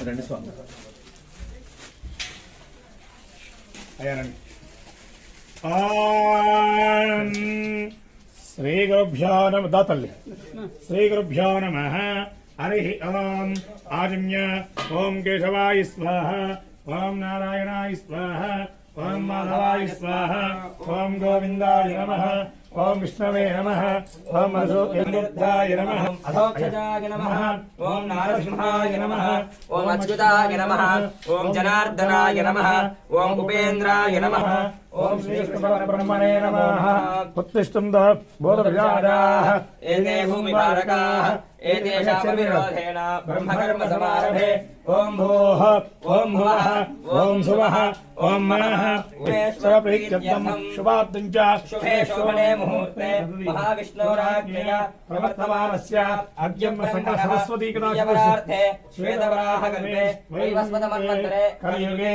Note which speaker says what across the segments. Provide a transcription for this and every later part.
Speaker 1: రండి స్వామి.
Speaker 2: అయ్యారండి ఆన్ శ్రీ గురుభ్యో నమ. దా తల్లి. శ్రీ గురుభ్యో నమ. హరి ఓం. ఆజమ్య ఓం కేశవాయ స్వాహ. ఓం నారాయణాయ స్వాహ. ఓం మాధవాయ స్వాహ. ఓం గోవిందాయ నమ. ఓం విష్ణవే నమ ఓం మధుదాయ నమ
Speaker 1: అధోక్షజాయ నమః ఓం నారసింహాయ నమః ఓం అచ్యుతాయ నమః ఓం జనార్దనాయ నమః ఓం ఉపేంద్రాయ నమః
Speaker 2: ఓం శ్రీకృష్ణపరబ్రహ్మణే నమ ఉత్తిష్టం ద బోధవిజాదాః
Speaker 1: ఏతే భూమిపాలకాः ఏతేషాం విరోధేన బ్రహ్మకర్మ సమారభే ఓం
Speaker 2: ఓం ఓం భువః ఓం శుభః ఓం మనః. ప్రీత్యర్థం శుభార్థం చ
Speaker 1: శుభే శోభనే ముహూర్తే. మహావిష్ణోరాజ్ఞయ
Speaker 2: ప్రవర్తమానస్య. అగ్యం సంగ సరస్వతీ
Speaker 1: యవరార్థే శ్వేతవరాహకల్పే వైవస్వతమన్వంతరే
Speaker 2: కలియుగే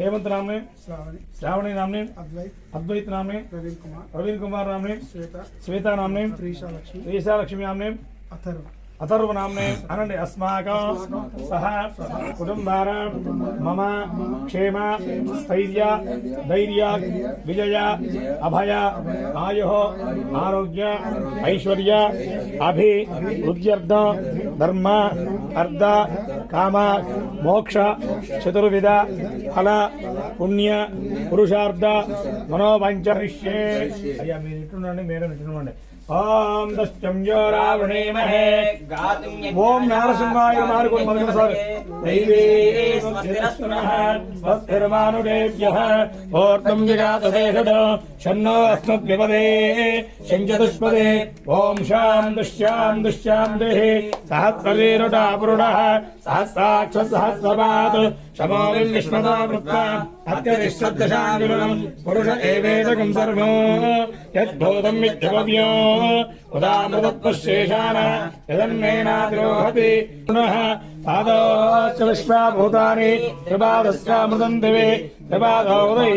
Speaker 2: हेमंत नामने श्रावणी श्रावणी नामने अद्वैत राम ने रवींद्र
Speaker 3: कुमार प्रवीण
Speaker 2: कुमार नामने
Speaker 3: श्वेता
Speaker 2: श्वेता नामने
Speaker 3: ऋषा
Speaker 2: लक्ष्मी ऋषा
Speaker 3: लक्ष्मी
Speaker 2: नामने अथर्व।
Speaker 3: శ్రావణి అథర్వ
Speaker 2: నామ్నే అనండి అస్మాకం సహ కుటుంబార మమ క్షేమ స్థైర్య ధైర్య విజయ అభయ ఆయు ఆరోగ్య ఐశ్వర్య అభి ఉద్యర్థ ధర్మ అర్ధ కామ మోక్ష చతుర్విధ ఫల పుణ్య పురుషార్థ మనోవంచరిష్యే అయ్యా మీరు ఇట్టుండండి మీరు ఇట్టుండండి ఓం దశ్చం యో రావణేమహే ఓం నారసింహాయ మారుకొని మొదలుసారి దైవే స్వస్తిరస్తునః. స్వస్తిర్మానుడేభ్యః ఓర్తం విగాతదేశద షన్నో అస్మద్విపదే శంచతుష్పదే ఓం శాం దుశ్యాం దుశ్యాం దేహి సహస్రవీరుడా పురుడః సహస్రాక్ష సహస్రపాత్. శమో విష్ణుతో వృత్త అత్యతిష్టదశాంగులం పురుష ఏవేదకం సర్వం యద్భూతం విద్యవ్యో ఉదామృతత్వశేషాన యదన్నేనాద్రోహతి పునః పాదోచ్చ విశ్వాభూతాని ప్రపాదశ్చామృతం దివే త్రిపాదో ఉదయ్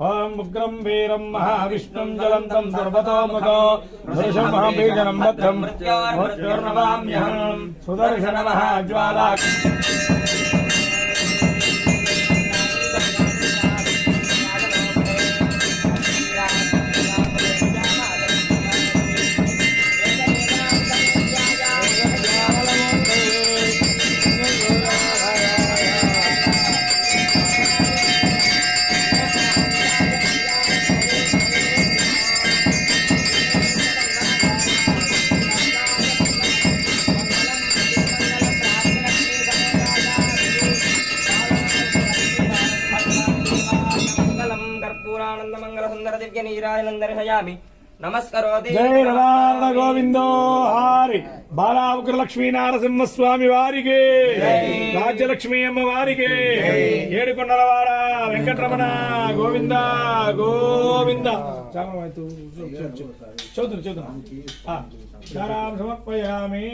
Speaker 2: స్వస్తి ఓం ఉగ్రం వీరం మహావిష్ణుం జలంతం సర్వతోముఖో దృశం మహాబీజనం
Speaker 1: దర్శయామి నమస్కరోతి
Speaker 2: గోవిందో హారి. బాలావుకర లక్ష్మీ నారసింహ స్వామి వారికి రాజ్యలక్ష్మీ అమ్మ వారికి. ఏడుకొండలవాడ వెంకటరమణ గోవింద గోవింద. చదువు చదువు. సమర్పయామి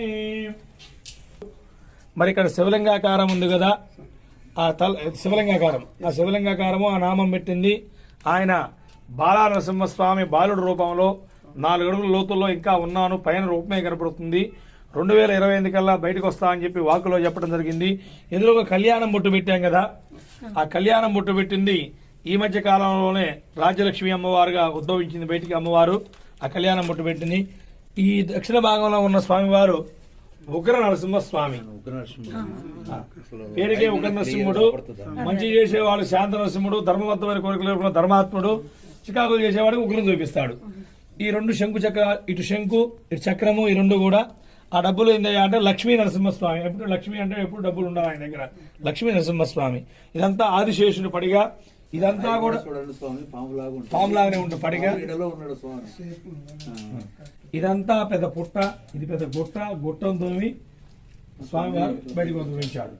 Speaker 2: మరి ఇక్కడ శివలింగాకారం ఉంది కదా. ఆ తల శివలింగాకారం. ఆ శివలింగాకారము ఆ నామం పెట్టింది. ఆయన బాలా నరసింహస్వామి బాలుడు రూపంలో నాలుగు అడుగుల లోతుల్లో ఇంకా ఉన్నాను. పైన రూపమే కనపడుతుంది. రెండు వేల ఇరవై ఎనిమిది కల్లా బయటకు వస్తా అని చెప్పి వాకులో చెప్పడం జరిగింది. ఎదురుగా కళ్యాణం బొట్టు పెట్టాం కదా. ఆ కళ్యాణం బొట్టు పెట్టింది ఈ మధ్య కాలంలోనే రాజ్యలక్ష్మి అమ్మవారుగా ఉద్భవించింది బయటికి అమ్మవారు. ఆ కళ్యాణం బొట్టు పెట్టింది. ఈ దక్షిణ భాగంలో ఉన్న స్వామివారు ఉగ్ర నరసింహ స్వామి పేరుకే ఉగ్ర నరసింహుడు మంచి చేసేవాడు శాంత నరసింహుడు ధర్మబద్ధమైన కోరికలు లేకుండా ధర్మాత్ముడు. చికాకులు చేసేవాడికి ఉగ్రం చూపిస్తాడు. ఈ రెండు శంకు చక్ర ఇటు శంకు ఇటు చక్రము ఈ రెండు కూడా ఆ డబ్బులు ఏందయ్యా అంటే లక్ష్మీ నరసింహస్వామి. ఎప్పుడు లక్ష్మి అంటే ఎప్పుడు డబ్బులు ఉండాలి ఆయన దగ్గర. లక్ష్మీ నరసింహస్వామి. ఇదంతా ఆదిశేషుని పడిగా ఇదంతా కూడా
Speaker 3: స్వామి పాములాగా ఉంటుంది.
Speaker 2: పడిగా. ఇదంతా పెద్ద పుట్ట ఇది పెద్ద గుట్ట. గుట్టం తోమి స్వామివారు బయటికి పంపించాడు.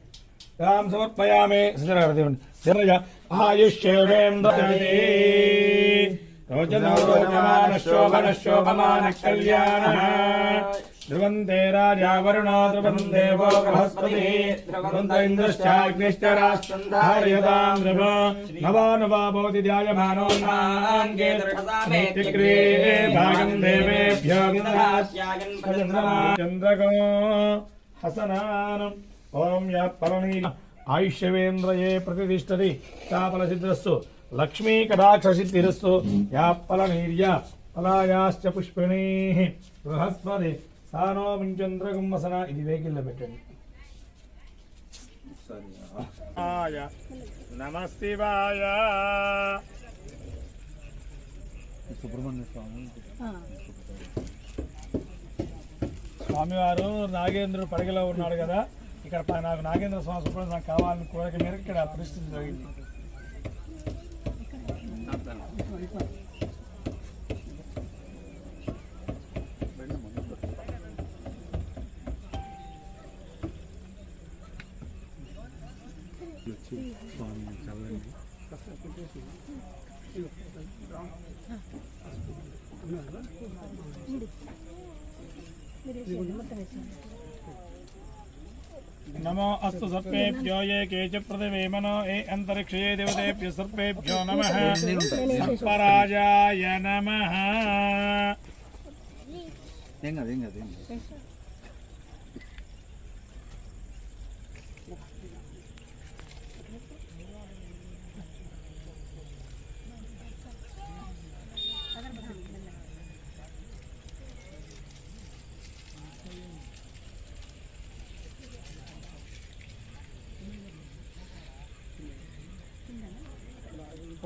Speaker 2: రామ్ సమర్పయామే. సత్యనారాయణ దేవుని ఆయుష్యేంద్రజతే రోచనోరోచమాన శోభన శోభమాన కళ్యాణ ధ్రువంతే రాజా వరుణో ధ్రువం దేవో బృహస్పతి ధ్రువంత ఇంద్రశ్చాగ్నిశ్చ రాష్ట్రం ధారయతాం ధ్రువ నవా నవా భవతి ధ్యాయమానో నాంగే చక్రే ఆయుష్యవేంద్రయే ప్రతిష్టతి చాపల సిద్ధిరస్సు లక్ష్మీ కటాక్ష సిద్ధిరస్సు యాప్పలనీర్య ఫలాయాశ్చ పుష్పిణీ. బృహస్పతి సానో వసన ఇది వెహికల్లో పెట్టండి. నమస్తివాయ.
Speaker 3: సుబ్రహ్మణ్య స్వామి
Speaker 2: స్వామివారు నాగేంద్రుడు పడగలో ఉన్నాడు కదా. ఇక్కడ నాకు నాగేంద్ర స్వామి సుబ్రహ్మణ్య నాకు కావాలని కోరిక మేరకు ఇక్కడ పరిస్థితి జరిగింది. నమో అస్తు సర్పేభ్యో ఏ కేచ పృథివీమనో ఏ అంతరిక్షే దేవతేభ్య సర్పేభ్యో నమ సర్పరాజాయ నమ
Speaker 3: ఏం కాదు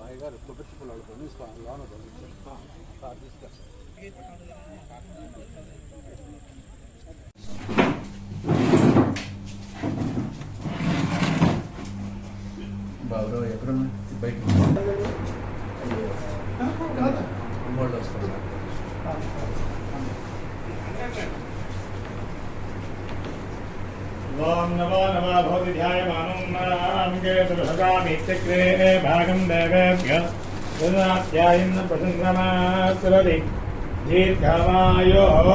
Speaker 3: అయ్యగారు కొబ్బరి పొలాలతో స్వామి లోన బాబురావు బాబు ఎక్కడ బయట
Speaker 2: ॐ नमो नमः भवति ध्यायमानं केतुर्षकामित्यग्रे भागं देवेभ्यः प्रसन्नाध्यायिन्न दीर्घमायोः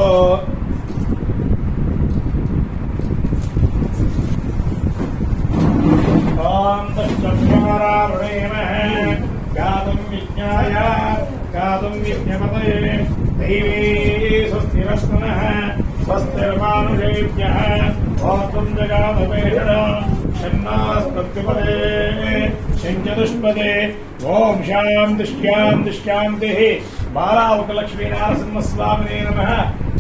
Speaker 2: ॐ गातुं विज्ञाय गातुं विज्ञपते दैवे स्वस्तिरस्तनः स्वस्तिर्मानुषेभ्यः स्वास्थ्यं जगाधपेषणा षण्णास्तत्युपदे षञ्चतुष्पदे। ॐ शां दिष्ट्यां दिष्ट्यान्तिः बालावकलक्ष्मीनारसिंहस्वामिने नमः।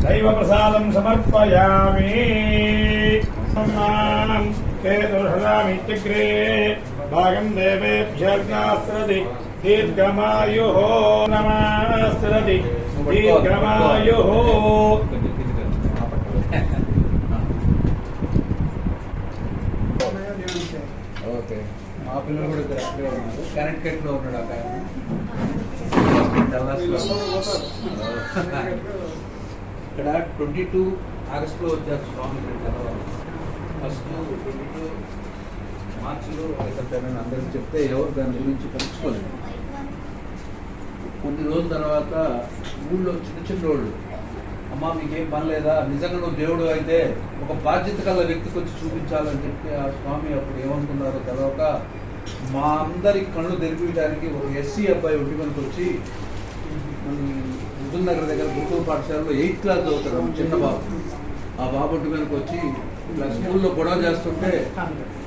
Speaker 2: दैवप्रसादं समर्पयामि। ते दुर्षदामित्यग्रे भागं देवेभ्यर्गास्त्रति दीर्घमायुः नमास्त्रति दीर्घमायुः।
Speaker 3: పిల్లలు కూడా ఇక్కడ అక్కడే ఉన్నారు. కట్లో ఉన్నాడు అక్కడ ఇక్కడ ట్వంటీ టూ ఆగస్టులో వచ్చారు స్వామి ఫస్ట్ ట్వంటీ టూ మార్చిలో వెళ్తారని అందరికి చెప్తే ఎవరు దాని గురించి పరీక్షకోలేదు కొన్ని రోజుల తర్వాత ఊళ్ళో చిన్న చిన్న వాళ్ళు అమ్మా మీకేం పని లేదా? నిజంగా నువ్వు దేవుడు అయితే ఒక బాధ్యత గల వ్యక్తికి వచ్చి చూపించాలని చెప్పి ఆ స్వామి అప్పుడు ఏమనుకున్నారో తెలవక మా అందరి కళ్ళు తెరిపించడానికి ఒక ఎస్సీ అబ్బాయి ఒంటి మనకు వచ్చి ముదుల్ నగర్ దగ్గర గుంటూరు పాఠశాలలో ఎయిత్ క్లాస్ చదువుతారు చిన్న బాబు. ఆ బాబు ఒంటి మనకు వచ్చి ఇలా స్కూల్లో గొడవ చేస్తుంటే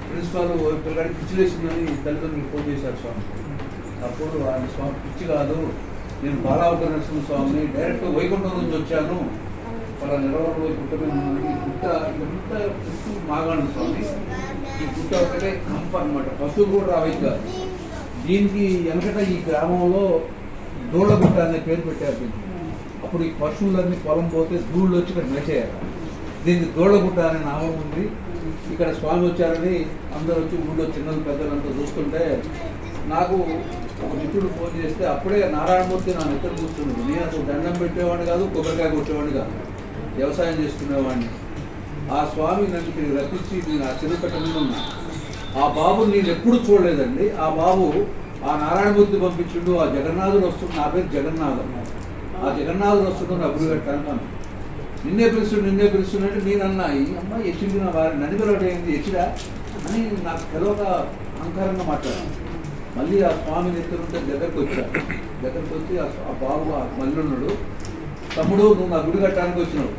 Speaker 3: ప్రిన్సిపాల్ పిల్లగాడి పిచ్చి లేచిందని తల్లిదండ్రులు ఫోన్ చేశారు స్వామి. అప్పుడు ఆయన స్వామి పిచ్చి కాదు. నేను బాలావక నరసింహ స్వామిని డైరెక్ట్ వైకుంఠం నుంచి వచ్చాను. వాళ్ళ నిలవడంలో గుట్ట మీద గుట్ట ఎంత స్వామి. ఈ గుట్ట ఒకటే కంప అనమాట పశువులు కూడా రావచ్చు కాదు దీనికి వెనకట ఈ గ్రామంలో దూళ్ళగుట్ట అనే పేరు పెట్టారు దీనికి అప్పుడు ఈ పశువులన్నీ పొలం పోతే దూళ్ళు వచ్చి ఇక్కడ మేచేయాలి దీనికి దూళ్ళగుట్ట అనే నామం ఉంది. ఇక్కడ స్వామి వచ్చారని అందరూ వచ్చి ఊళ్ళో చిన్నలు పెద్దలంతా చూస్తుంటే నాకు ఒక మిత్రుడు ఫోన్ చేస్తే అప్పుడే నారాయణమూర్తి నా మిత్రుడు కూర్చున్నాడు. నేను అసలు దండం పెట్టేవాడిని కాదు కొబ్బరికాయ కొట్టేవాడిని కాదు. వ్యవసాయం చేసుకునేవాడిని. ఆ స్వామి నన్ను ఇక్కడికి రప్పించి నేను ఆ చిన్నపెట్ట ఉన్నా. ఆ బాబు నేను ఎప్పుడు చూడలేదండి. ఆ బాబు ఆ నారాయణమూర్తి పంపించిండు ఆ జగన్నాథుడు వస్తుండు. నా పేరు జగన్నాథం. ఆ జగన్నాథుడు వస్తుందని అప్పుడు పెట్టాను నిన్నే పిలుస్తుండు నిన్నే పిలుస్తుండే నేను అన్నా ఈ అమ్మాయి ఎచ్చింది నా వారి నది అయింది ఎచ్చిరా అని నాకు తెలవక అహంకారంగా మాట్లాడాను. మళ్ళీ ఆ స్వామి ఎత్తుంటే దగ్గరకు వచ్చాడు దగ్గరకు వచ్చి ఆ బాబు ఆ మల్లున్నాడు తమ్ముడు నువ్వు నా గుడి కట్టడానికి వచ్చినావు.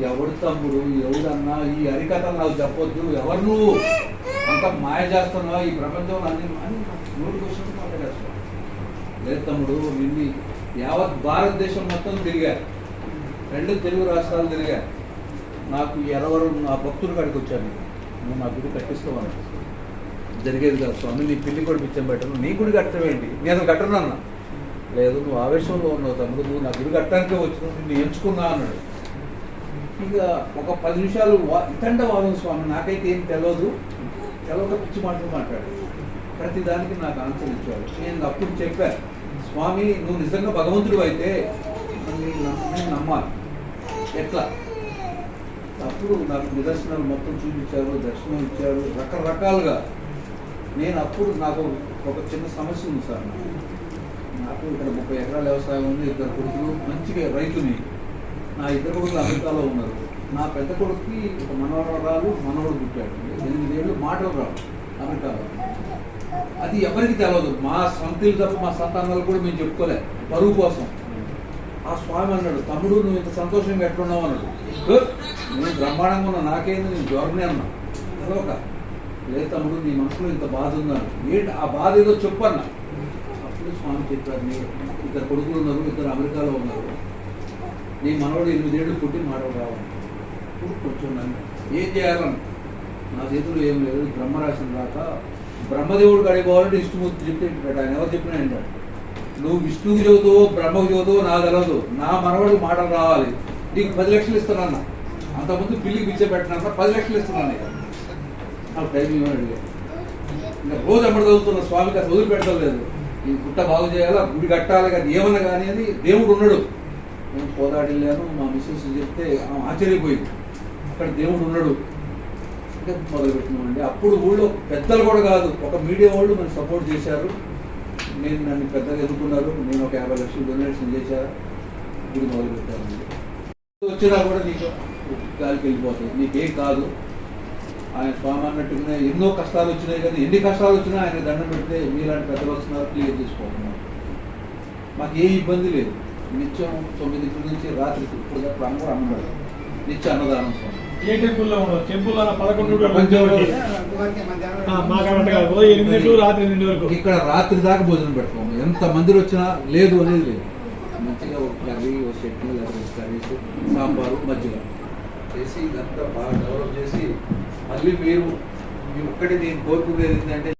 Speaker 3: ఎవడు తమ్ముడు ఎవడన్నా ఈ హరికథలు నాకు చెప్పొద్దు. ఎవరు నువ్వు? అంత మాయ చేస్తున్నావు ఈ ప్రపంచంలో అన్ని అని నోటి క్వశ్చన్ మాట్లాడేస్తావు లేదు తమ్ముడు నిన్ను యావత్ భారతదేశం మొత్తం తిరిగా. రెండు తెలుగు రాష్ట్రాలు తిరిగా. నాకు ఎరవరు నా భక్తులు కాడికి వచ్చాను నువ్వు నా గుడి కట్టిస్తావని. జరిగేది కాదు. స్వామి నీ పిల్లి కూడా పిచ్చం పెట్టను. నీ గుడి కట్టమేంటి నేను కట్టను అన్నా లేదు నువ్వు ఆవేశంలో ఉన్నావు తమ్ముడు. నువ్వు నా గుడి కట్టడానికే వచ్చినావు నిన్ను ఎంచుకున్నా అన్నాడు. ఇక ఒక పది నిమిషాలు వా- ఇతండ వాదం స్వామి నాకైతే ఏం తెలియదు తెలవక పిచ్చి మాటలు మాట్లాడు. ప్రతి దానికి నాకు ఆన్సర్ ఇచ్చాడు. నేను అప్పుడు చెప్పాను స్వామి నువ్వు నిజంగా భగవంతుడు అయితే నమ్మ- నేను నమ్మాలి. ఎట్లా? అప్పుడు నాకు నిదర్శనాలు మొత్తం చూపించారు దర్శనం ఇచ్చారు రకరకాలుగా. నేను అప్పుడు నాకు ఒక చిన్న సమస్య ఉంది సార్. నాకు. నాకు ఇక్కడ ముప్పై ఎకరాల వ్యవసాయం ఉంది ఇద్దరు కొడుకులు మంచిగా రైతుని. నా ఇద్దరు కొడుకులు అమెరికాలో ఉన్నారు. నా పెద్ద కొడుకుకి ఒక మనవరాలు మనవడు పుట్టాడు. ఎనిమిదేళ్ళు మాటలు రావు అమెరికాలో. అది ఎవరికి తెలియదు మా సొంతలు తప్ప మా సంతానాలు కూడా మేము చెప్పుకోలే. బరువు కోసం. ఆ స్వామి అన్నాడు తమ్ముడు నువ్వు ఇంత సంతోషంగా ఎట్లున్నావు? అన్నాడు. నేను బ్రహ్మాండంగా ఉన్నా నాకేంది? నేను జ్వరనే అన్నా అదొక లేదు తమ్ముడు నీ మనసులో ఇంత బాధ ఉందన్నాడు ఏంటి? ఆ బాధ ఏదో చెప్పన్నా అప్పుడు స్వామి చెప్పారు నీ ఇద్దరు కొడుకులు ఉన్నారు ఇద్దరు అమెరికాలో ఉన్నారు. నీ మనవాడు ఎనిమిదేళ్ళు పుట్టి మాటలు రావాలి. ఇప్పుడు కొంచెం నన్ను ఏం చేయాలని నా చేతులు ఏం లేదు. బ్రహ్మరాశి దాకా బ్రహ్మదేవుడు కడిగి పోవాలంటే విష్ణుమూర్తి చెప్తే ఆయన ఎవరు చెప్పినా వింటాడు. నువ్వు విష్ణువుకి చెబుతావో బ్రహ్మకు చెబుతావో నా తెలవదు. నా మనవడికి మాటలు రావాలి. నీకు పది లక్షలు ఇస్తున్నాను అంతకుముందు పిల్లికి పిచ్చే పెట్టినాక పది లక్షలు ఇస్తున్నాను ఇక నాకు టైం ఇవ్వని అడిగాను ఇంకా రోజు అమ్మడు చదువుతున్న స్వామికి అసలు వదిలిపెట్టడం లేదు. ఈ గుట్ట బాగు చేయాలా? గుడి కట్టాలి కానీ ఏమన్నా కానీ అని దేవుడు ఉన్నాడు. నేను పోదాడి వెళ్ళాను మా మిస్సెస్ చెప్తే ఆమె ఆశ్చర్యపోయింది. అక్కడ దేవుడు ఉన్నాడు. అంటే మొదలు అప్పుడు ఊళ్ళో పెద్దలు కూడా కాదు ఒక మీడియా వాళ్ళు నన్ను సపోర్ట్ చేశారు. నేను నన్ను పెద్దగా ఎదుర్కొన్నారు. నేను ఒక యాభై లక్షలు డొనేషన్ చేశాను గుడి మొదలు పెట్టానండి వచ్చినా కూడా నీకు గాలికి వెళ్ళిపోతుంది నీకేం కాదు. ఆయన స్వామి అన్నట్టుగానే ఎన్నో కష్టాలు వచ్చినాయి కానీ ఎన్ని కష్టాలు వచ్చినా ఆయన దండం పెడితే మీలాంటి పెద్దలు వస్తున్నారు. క్లియర్ చేసుకోకుండా మాకు ఏ ఇబ్బంది లేదు. నిత్యం తొమ్మిదింటి నుంచి రాత్రి ఇప్పుడు దాకా కూడా అన్నమాట నిత్య అన్నదానం
Speaker 2: ఏ టెంపుల్లో ఉండదు? టెంపుల్లో పదకొండు ఎనిమిది రాత్రి ఎనిమిది వరకు.
Speaker 3: ఇక్కడ రాత్రి దాకా భోజనం పెట్టుకోము ఎంత మంది వచ్చినా లేదు అనేది లేదు. మంచిగా ఒక కర్రీ ఒక చట్నీ లేదా ఒక కర్రీస్ సాంబారు మజ్జిగ. చేసి ఇదంతా బాగా డెవలప్ చేసి మళ్ళీ మీరు ఒక్కటి నేను కోరుకునేది ఏంటంటే